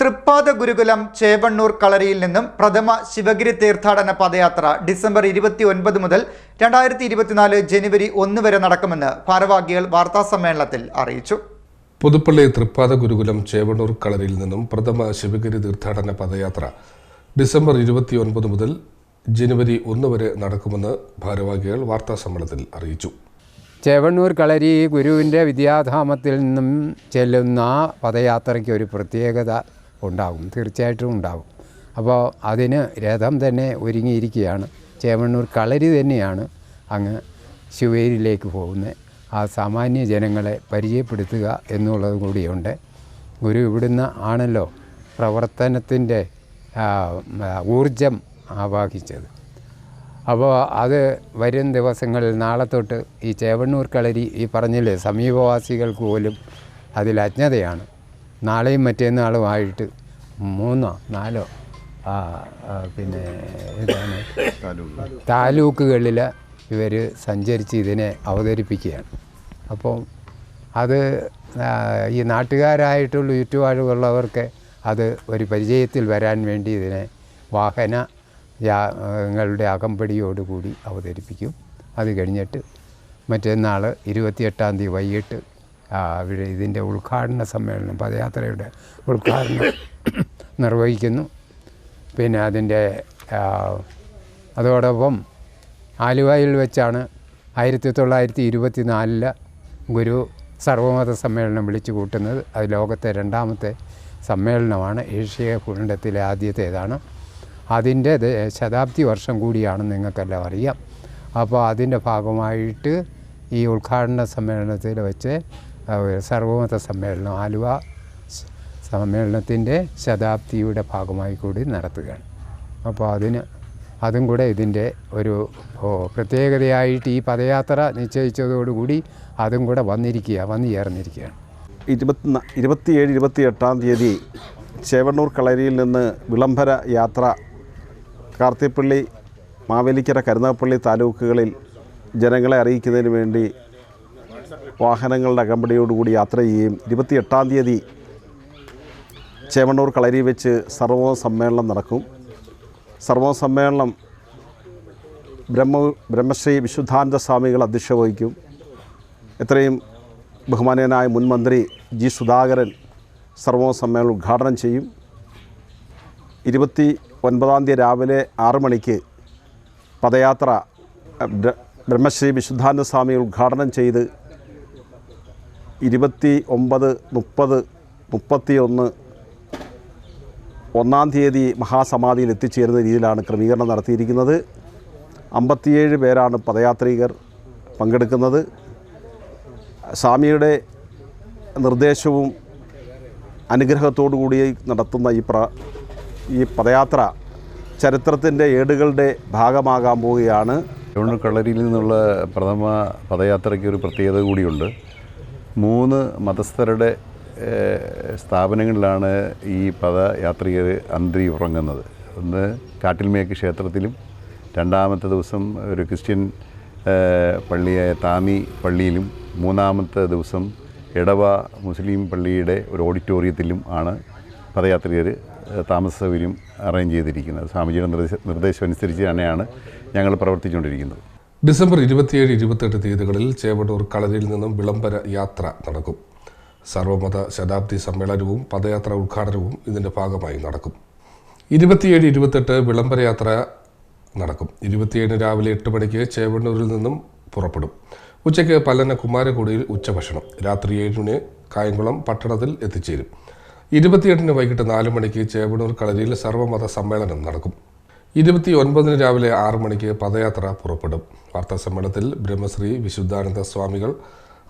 തൃപ്പാദ ഗുരുകുലം ചേവണ്ണൂർ കളരിയിൽ നിന്നും പ്രഥമ ശിവഗിരി തീർത്ഥാടന പദയാത്ര ഡിസംബർ ഇരുപത്തി ഒൻപത് മുതൽ രണ്ടായിരത്തി ഇരുപത്തിനാല് ജനുവരി ഒന്ന് വരെ നടക്കുമെന്ന് ഭാരവാഹികൾ വാർത്താസമ്മേളനത്തിൽ അറിയിച്ചു. പുതുപ്പള്ളി തൃപ്പാദ ഗുരുകുലം ചേവണ്ണൂർ കളരിയിൽ നിന്നും പ്രഥമ ശിവഗിരി തീർത്ഥാടന പദയാത്ര ഡിസംബർ ഇരുപത്തി ഒൻപത് മുതൽ ജനുവരി ഒന്ന് വരെ നടക്കുമെന്ന് ഭാരവാഹികൾ വാർത്താസമ്മേളനത്തിൽ അറിയിച്ചു. ചേവണ്ണൂർ കളരി ഗുരുവിന്റെ വിദ്യാധാമത്തിൽ നിന്നും ചെല്ലുന്ന പദയാത്രയ്ക്ക് ഒരു പ്രത്യേകത ഉണ്ടാകും. തീർച്ചയായിട്ടും ഉണ്ടാകും. അപ്പോൾ അതിന് രഥം തന്നെ ഒരുങ്ങിയിരിക്കുകയാണ്. ചേമണ്ണൂർ കളരി തന്നെയാണ് അങ്ങ് ശിവേരിയിലേക്ക് പോകുന്നത്. ആ സാമാന്യ ജനങ്ങളെ പരിചയപ്പെടുത്തുക എന്നുള്ളത് കൂടിയുണ്ട്. ഗുരു ഇവിടുന്ന് ആണല്ലോ പ്രവർത്തനത്തിന്റെ ഊർജം ആവാഹിച്ചത്. അപ്പോൾ അത് വരും ദിവസങ്ങളിൽ നാളെ തൊട്ട് ഈ ചേവണ്ണൂർ കളരി ഈ പറഞ്ഞില്ലേ സമീപവാസികൾക്ക് പോലും അതിൽ അജ്ഞതയാണ്. നാളെയും മറ്റന്നാളുമായിട്ട് മൂന്നോ നാലോ. പിന്നെ ഇതാണ്. താലൂക്കുകളിൽ ഇവർ സഞ്ചരിച്ച് ഇതിനെ അവതരിപ്പിക്കുകയാണ്. അപ്പം അത് ഈ നാട്ടുകാരായിട്ടുള്ള ചുറ്റുപാടുകളുള്ളവർക്ക് അത് ഒരു പരിചയത്തിൽ വരാൻ വേണ്ടി ഇതിനെ വാഹന ങ്ങളുടെ അകമ്പടിയോടുകൂടി അവതരിപ്പിക്കും. അത് കഴിഞ്ഞിട്ട് മറ്റന്നാൾ ഇരുപത്തിയെട്ടാം തീയതി വൈകിട്ട് ഇതിന്റെ ഉദ്ഘാടന സമ്മേളനം പദയാത്രയുടെ ഉദ്ഘാടനം നിർവഹിക്കുന്നു. പിന്നെ അതിന്റെ അതോടൊപ്പം ആലുവയിൽ വെച്ചാണ് ആയിരത്തി തൊള്ളായിരത്തി ഇരുപത്തി നാലിൽ ഗുരു സർവമത സമ്മേളനം വിളിച്ചു കൂട്ടുന്നത്. അത് ലോകത്തെ രണ്ടാമത്തെ സമ്മേളനമാണ്. ഏഷ്യ കുണ്ടത്തിലെ ആദ്യത്തേതാണ്. അതിന്റെ ശതാബ്ദി വർഷം കൂടിയാണ് നിങ്ങൾക്കെല്ലാം അറിയാം. അപ്പോൾ അതിന്റെ ഭാഗമായിട്ട് ഈ ഉദ്ഘാടന സമ്മേളനത്തിൽ വെച്ച് സർവമത സമ്മേളനം ആലുവ സമ്മേളനത്തിന്റെ ശതാബ്ദിയുടെ ഭാഗമായി കൂടി നടത്തുകയാണ്. അപ്പോൾ അതിന് അതും കൂടെ ഇതിന്റെ ഒരു പ്രത്യേകതയായിട്ട് ഈ പദയാത്ര നിശ്ചയിച്ചതോടുകൂടി അതും കൂടെ വന്നിരിക്കുക വന്നു ചേർന്നിരിക്കുകയാണ് ഇരുപത്തി ഇരുപത്തിയേഴ് ഇരുപത്തി എട്ടാം തീയതി ചേവണ്ണൂർ കളരിയിൽ നിന്ന് വിളംബര യാത്ര കാർത്തിപ്പള്ളി മാവേലിക്കര കരുനാഗപ്പള്ളി താലൂക്കുകളിൽ ജനങ്ങളെ അറിയിക്കുന്നതിന് വേണ്ടി വാഹനങ്ങളുടെ അകമ്പടിയോടുകൂടി യാത്ര ചെയ്യുകയും ഇരുപത്തിയെട്ടാം തീയതി ചേമണ്ണൂർ കളരി വെച്ച് സർവോ സമ്മേളനം നടക്കും. സർവോ സമ്മേളനം ബ്രഹ്മ ബ്രഹ്മശ്രീ വിശുദ്ധാനന്ദ സ്വാമികൾ അധ്യക്ഷ വഹിക്കും. എത്രയും ബഹുമാനീയനായ മുൻ മന്ത്രി ജി സുധാകരൻ സർവോ സമ്മേളനം ഉദ്ഘാടനം ചെയ്യും. ഇരുപത്തി ഒൻപതാം തീയതി രാവിലെ ആറു മണിക്ക് പദയാത്ര ബ്രഹ്മശ്രീ വിശുദ്ധാനന്ദ സ്വാമി ഉദ്ഘാടനം ചെയ്ത് ഇരുപത്തി ഒമ്പത് മുപ്പത് മുപ്പത്തിയൊന്ന് ഒന്നാം തീയതി മഹാസമാധിയിൽ എത്തിച്ചേരുന്ന രീതിയിലാണ് ക്രമീകരണം നടത്തിയിരിക്കുന്നത്. അമ്പത്തിയേഴ് പേരാണ് പദയാത്രികർ പങ്കെടുക്കുന്നത്. സ്വാമിയുടെ നിർദ്ദേശവും അനുഗ്രഹത്തോടു കൂടി നടത്തുന്ന ഈ പ്ര ഈ പദയാത്ര ചരിത്രത്തിന്റെ ഏടുകളുടെ ഭാഗമാകാൻ പോവുകയാണ്. കളരിയിൽ നിന്നുള്ള പ്രഥമ പദയാത്രയ്ക്ക് ഒരു പ്രത്യേകത കൂടിയുണ്ട്. മൂന്ന് മതസ്ഥരുടെ സ്ഥാപനങ്ങളിലാണ് ഈ പദയാത്രികർ അന്തി ഉറങ്ങുന്നത്. ഒന്ന് കാട്ടിൽമേക്ക് ക്ഷേത്രത്തിലും രണ്ടാമത്തെ ദിവസം ഒരു ക്രിസ്ത്യൻ പള്ളിയായ താമി പള്ളിയിലും മൂന്നാമത്തെ ദിവസം എടവ മുസ്ലിം പള്ളിയുടെ ഒരു ഓഡിറ്റോറിയത്തിലും ആണ് പദയാത്രികർ താമസ സൗകര്യം അറേഞ്ച് ചെയ്തിരിക്കുന്നത്. സ്വാമിജിയുടെ നിർദ്ദേശ നിർദ്ദേശം അനുസരിച്ച് തന്നെയാണ് ഞങ്ങൾ പ്രവർത്തിച്ചുകൊണ്ടിരിക്കുന്നത്. ഡിസംബർ ഇരുപത്തിയേഴ് ഇരുപത്തെട്ട് തീയതികളിൽ ചേവട്ടൂർ കളരിയിൽ നിന്നും വിളംബര യാത്ര നടക്കും. സർവമത ശതാബ്ദി സമ്മേളനവും പദയാത്ര ഉദ്ഘാടനവും ഇതിന്റെ ഭാഗമായി നടക്കും. ഇരുപത്തിയേഴ് ഇരുപത്തെട്ട് വിളംബര യാത്ര നടക്കും. ഇരുപത്തിയേഴിന് രാവിലെ എട്ട് മണിക്ക് ചേവണ്ണൂരിൽ നിന്നും പുറപ്പെടും. ഉച്ചയ്ക്ക് പല്ലന കുമാരക്കുടിയിൽ ഉച്ചഭക്ഷണം. രാത്രി ഏഴിന് കായംകുളം പട്ടണത്തിൽ എത്തിച്ചേരും. ഇരുപത്തിയെട്ടിന് വൈകിട്ട് നാല് മണിക്ക് ചേവണ്ണൂർ കളരിയിൽ സർവമത സമ്മേളനം നടക്കും. ഇരുപത്തി ഒൻപതിന് രാവിലെ ആറു മണിക്ക് പദയാത്ര പുറപ്പെടും. വാർത്താ സമ്മേളനത്തിൽ ബ്രഹ്മശ്രീ വിശുദ്ധാനന്ദ സ്വാമികൾ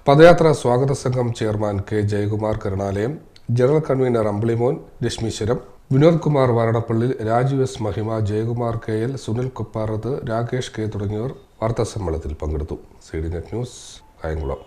പദയാത്ര സ്വാഗത സംഘം chairman K Jayakumar Karunalayam general convener Ambilimon Rashmeeswaram Vinod Kumar Varanappally Rajeev S Mahima Jayakumar K L Sunil Kupparath Rakesh K തുടങ്ങിയവർ വാർത്താ സമ്മേളനത്തിൽ പങ്കെടുത്തു. C D net news Kayamkulam.